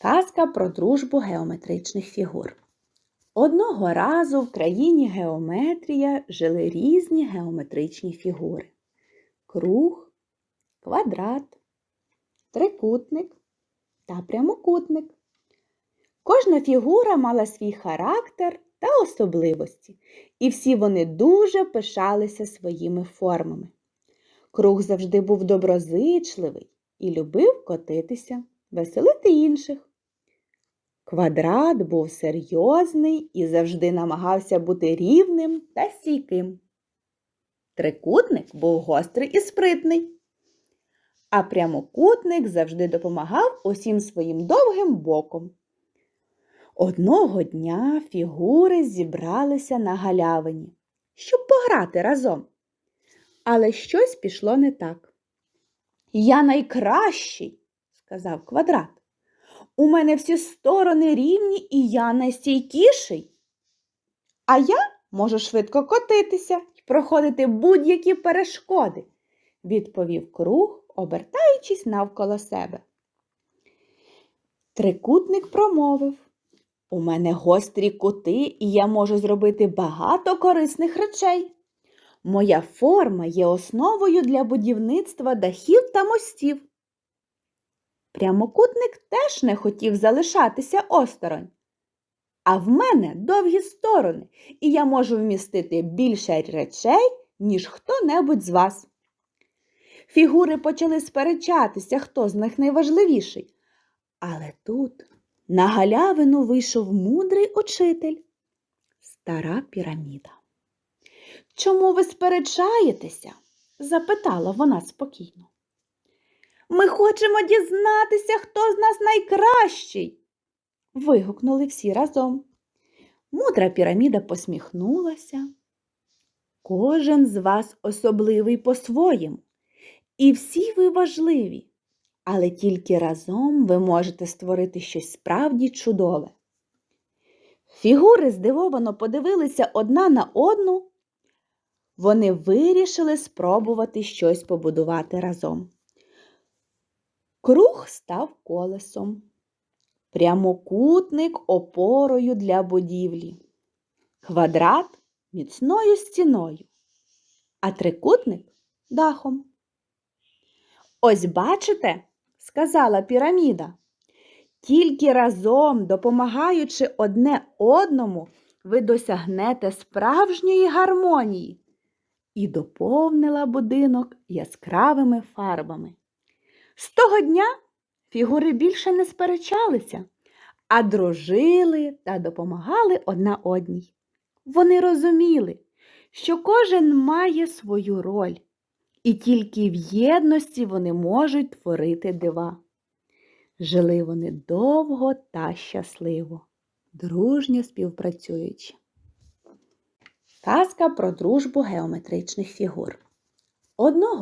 Казка про дружбу геометричних фігур. Одного разу в країні геометрія жили різні геометричні фігури: круг, квадрат, трикутник та прямокутник. Кожна фігура мала свій характер та особливості, і всі вони дуже пишалися своїми формами. Круг завжди був доброзичливий і любив котитися, веселити інших. Квадрат був серйозний і завжди намагався бути рівним та стійким. Трикутник був гострий і спритний, а прямокутник завжди допомагав усім своїм довгим боком. Одного дня фігури зібралися на галявині, щоб пограти разом. Але щось пішло не так. Я найкращий, сказав квадрат. У мене всі сторони рівні і я найстійкіший. А я можу швидко котитися і проходити будь-які перешкоди, відповів круг, обертаючись навколо себе. Трикутник промовив У мене гострі кути, і я можу зробити багато корисних речей. Моя форма є основою для будівництва дахів та мостів. Прямокутник теж не хотів залишатися осторонь. А в мене довгі сторони, і я можу вмістити більше речей, ніж хто-небудь з вас. Фігури почали сперечатися, хто з них найважливіший. Але тут на галявину вийшов мудрий учитель, стара піраміда. Чому ви сперечаєтеся? запитала вона спокійно. Ми хочемо дізнатися, хто з нас найкращий. вигукнули всі разом. Мудра піраміда посміхнулася. Кожен з вас особливий по-своєму, і всі ви важливі, але тільки разом ви можете створити щось справді чудове. Фігури здивовано подивилися одна на одну. Вони вирішили спробувати щось побудувати разом. Круг став колесом, прямокутник опорою для будівлі, квадрат міцною стіною, а трикутник дахом. Ось бачите, сказала піраміда, тільки разом, допомагаючи одне одному, ви досягнете справжньої гармонії і доповнила будинок яскравими фарбами. З того дня фігури більше не сперечалися, а дружили та допомагали одна одній. Вони розуміли, що кожен має свою роль, і тільки в єдності вони можуть творити дива. Жили вони довго та щасливо, дружньо співпрацюючи. Казка про дружбу геометричних фігур. Одного